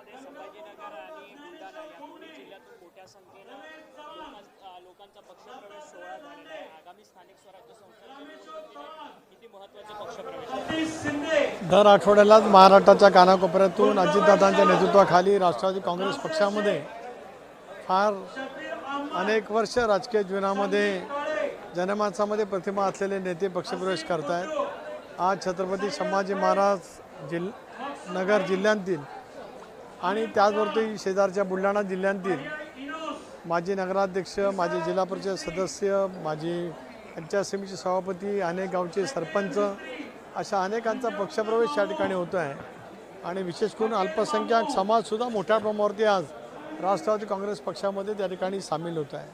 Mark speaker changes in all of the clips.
Speaker 1: महाराष्ट्रामध्ये संभाजीनगर आणि बुलढाणा या दोन्ही जिल्ह्यातून मोठ्या संख्येनं लोकांचा पक्षप्रवेश सोहळा झालेला आहे. आगामी स्थानिक स्वराज्य संस्थांच्या निवडणुकीने किती महत्त्वाचे पक्षप्रवेश आहे?
Speaker 2: दर आठवड्यालाच महाराष्ट्राच्या कानाकोपऱ्यातून अजितदादांच्या नेतृत्वाखाली राष्ट्रवादी काँग्रेस पक्षामध्ये फार अनेक वर्ष राजकीय जीवनामध्ये जनमानसामध्ये प्रतिमा असलेले नेते पक्षप्रवेश करत आहेत आज छत्रपती संभाजी महाराज जिल नगर जिल्ह्यांतील आणि त्याचबरोबर शेजारच्या बुलढाणा जिल्ह्यांतील माजी नगराध्यक्ष माजी जिल्हा परिषद सदस्य माजी पंचायत समितीचे सभापती अनेक गावचे सरपंच अशा अनेकांचा पक्षप्रवेश या ठिकाणी होतो आहे. आणि विशेष करून अल्पसंख्याक समाजसुद्धा मोठ्या प्रमाणावरती आज राष्ट्रवादी काँग्रेस पक्षामध्ये त्या ठिकाणी सामील होत आहे.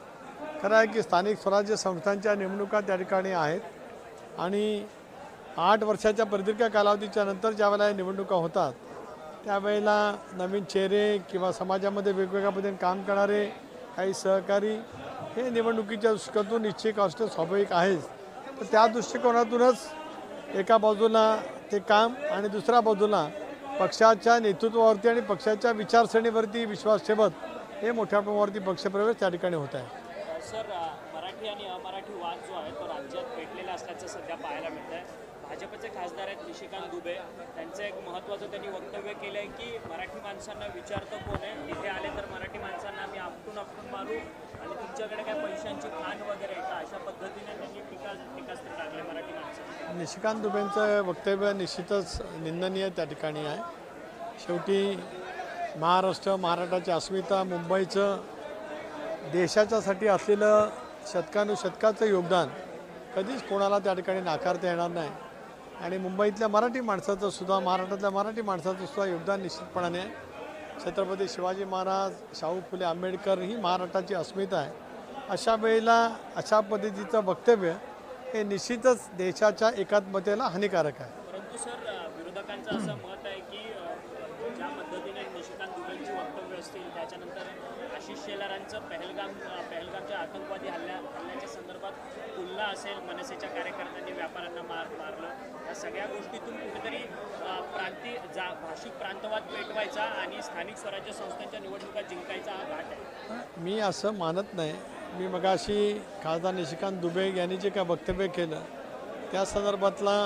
Speaker 2: खरं आहे की स्थानिक स्वराज्य संस्थांच्या नेमणुका त्या ठिकाणी आहेत. आणि आठ वर्षाच्या प्रदीर्घ कालावधीच्या नंतर ज्यावेळेला या निवडणुका होतात त्यावेळेला नवीन चेहरे किंवा समाजामध्ये वेगवेगळ्या पद्धतीने काम करणारे काही सहकारी हे निवडणुकीच्या दृष्टिकोनातून निश्चित असणं स्वाभाविक आहेच. तर त्या दृष्टिकोनातूनच एका बाजूला ते काम आणि दुसऱ्या बाजूला पक्षाच्या नेतृत्वावरती आणि पक्षाच्या विचारसरणीवरती विश्वास ठेवत हे मोठ्या प्रमाणावरती पक्षप्रवेश त्या ठिकाणी होत आहे.
Speaker 1: सर मराठी आणि अमराठी वाद जो आहे तो राज्यात पेटलेला असल्याचं सध्या पाहायला मिळत आहे भाजपचे खासदार आहेत निशिकांत दुबे. त्यांचं एक महत्त्वाचं त्यांनी वक्तव्य केलं आहे की मराठी माणसांना विचारतं कोण आहे इथे आले तर मराठी माणसांना आम्ही आपटून आपटून मारू आणि तुमच्याकडे काय पैशांची खाण वगैरे आहे का? अशा पद्धतीने त्यांनी टीका टीकास्त्र टाकले मराठी माणसं
Speaker 2: निशिकांत दुबेंचं वक्तव्य निश्चितच निंदनीय त्या ठिकाणी आहे. शेवटी महाराष्ट्र महाराष्ट्राची अस्मिता मुंबईचं देशाच्यासाठी असलेलं शतकानुशतकाचं योगदान कधीच कोणाला त्या ठिकाणी नाकारता येणार नाही. आणि मुंबईतल्या मराठी माणसाचं सुद्धा महाराष्ट्रातल्या मराठी माणसाचं सुद्धा योगदान निश्चितपणाने छत्रपती शिवाजी महाराज शाहू फुले आंबेडकर ही महाराष्ट्राची अस्मिता आहे. अशा वेळेला अशा पद्धतीचं वक्तव्य हे निश्चितच देशाच्या एकात्मतेला हानिकारक आहे.
Speaker 1: परंतु सर अ, विरोधकांचं असं मत आहे की अ, ज्या पद्धतीने निशिकांत दुबेंची वक्तव्य असतील. त्याच्यानंतर आशिष शेलारांचं पहलगाम पहलगामच्या आतंकवादी हल्ल्या हल्ल्याच्या संदर्भात तुलना असेल मनसेच्या कार्यकर्त्यांनी व्यापाऱ्यांना मार मारलं. या सगळ्या गोष्टीतून कुठेतरी प्रांती जा भाषिक प्रांतवाद पेटवायचा आणि स्थानिक स्वराज्य संस्थांच्या निवडणुका जिंकायचा हा घाट आहे.
Speaker 2: मी असं मानत नाही. मी मगाशी खासदार निशिकांत दुबे यांनी जे काय वक्तव्य केलं त्या संदर्भातला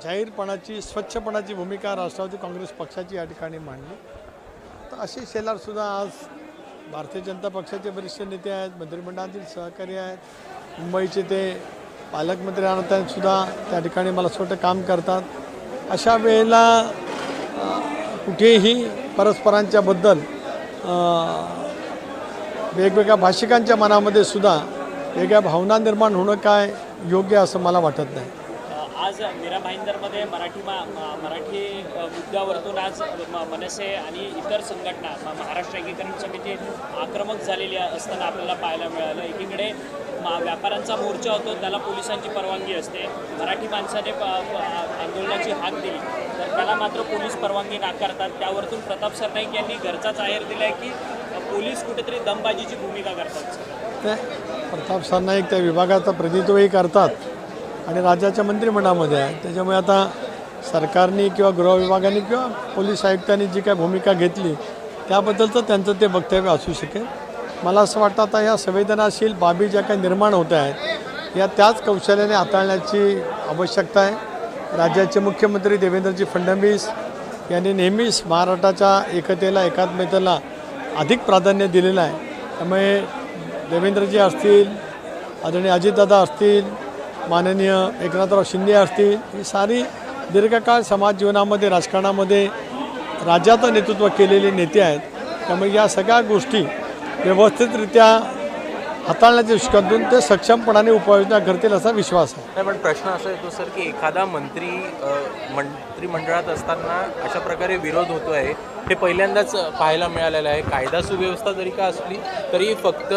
Speaker 2: जाहीरपणाची स्वच्छपणाची भूमिका राष्ट्रवादी काँग्रेस पक्षाची या ठिकाणी मांडली. तर अशी शेलारसुद्धा आज भारतीय जनता पक्षाचे वरिष्ठ नेते आहेत मंत्रिमंडळातील सहकारी आहेत. मुंबईचे ते पालकमंत्री सुद्धा त्या ठिकाणी मला असं वाटतं काम करतात. अशा वेळेला कुठेही परस्परांच्याबद्दल वेगवेगळ्या भाषिकांच्या मनामध्ये सुद्धा वेगळ्या भावना निर्माण होणं काय योग्य असं मला वाटत नाही.
Speaker 1: आज मीरा भाईंदरमध्ये मराठी मा मराठी मुद्द्यावरतून आज मनसे आणि इतर संघटना महाराष्ट्र एकीकरण समिती आक्रमक झालेली असताना आपल्याला पाहायला मिळालं. एकीकडे मा व्यापाऱ्यांचा मोर्चा होतो त्याला पोलिसांची परवानगी असते. मराठी माणसाने प- आंदोलनाची हाक दिली. तर त्याला मात्र पोलीस परवानगी नाकारतात. त्यावरतून प्रताप सरनाईक यांनी घरचा जाहीर दिला आहे की पोलीस कुठेतरी दमबाजीची भूमिका करतात.
Speaker 2: प्रताप सरनाईक त्या विभागाचं प्रतिनिधित्वही करतात. आणि राज्याच्या मंत्रिमंडळामध्ये आहे. त्याच्यामुळे आता सरकारने किंवा गृह विभागाने किंवा पोलीस आयुक्तांनी जी काय भूमिका घेतली त्याबद्दलचं त्यांचं ते वक्तव्य असू शकेल. मला असं वाटतं आता या संवेदनाशील बाबी ज्या काही निर्माण होत आहेत या त्याच कौशल्याने हाताळण्याची आवश्यकता आहे. राज्याचे मुख्यमंत्री देवेंद्रजी फडणवीस यांनी नेहमीच महाराष्ट्राच्या एकतेला एकात्मतेला अधिक प्राधान्य दिलेलं आहे. त्यामुळे देवेंद्रजी असतील आदरणीय अजितदादा असतील माननीय एकनाथराव शिंदे असतील ही सारी दीर्घकाळ समाज जीवनामध्ये राजकारणामध्ये राज्याचं नेतृत्व केलेले नेते आहेत. त्यामुळे या सगळ्या गोष्टी व्यवस्थितरित्या हाताळण्याच्या दृष्टिकोनातून ते सक्षमपणाने उपाययोजना करतील असा विश्वास आहे.
Speaker 3: नाही पण प्रश्न असा येतो सर की एखादा मंत्री मंत्रिमंडळात असताना अशा प्रकारे विरोध होतो आहे हे पहिल्यांदाच पाहायला मिळालेलं आहे. कायदा सुव्यवस्था जरी का असली तरी फक्त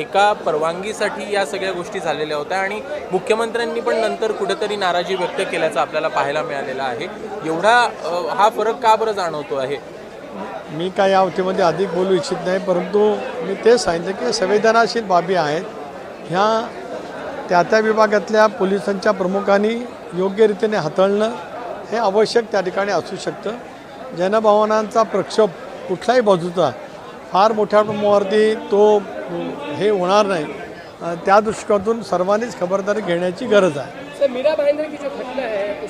Speaker 3: एका परवानगीसाठी या सगळ्या गोष्टी झालेल्या होत्या आणि मुख्यमंत्र्यांनी पण नंतर कुठेतरी नाराजी व्यक्त केल्याचं आपल्याला पाहायला मिळालेलं आहे. एवढा हा फरक का बरं जाणवतो आहे?
Speaker 2: मी काय या अवतीमध्ये अधिक बोलू इच्छित नाही परंतु मी तेच सांगितलं की संवेदनाशील बाबी आहेत. ह्या त्या त्या विभागातल्या पोलिसांच्या प्रमुखांनी योग्यरीतीने हाताळणं हे आवश्यक त्या ठिकाणी असू शकतं. जनभावनांचा प्रक्षोभ कुठल्याही बाजूचा फार मोठ्या प्रमाणावरती तो हे होणार नाही. त्या दृष्टिकोनातून सर्वांनीच खबरदारी घेण्याची गरज आहे.
Speaker 4: सर मीरा भाईंदर की जो घटना है उस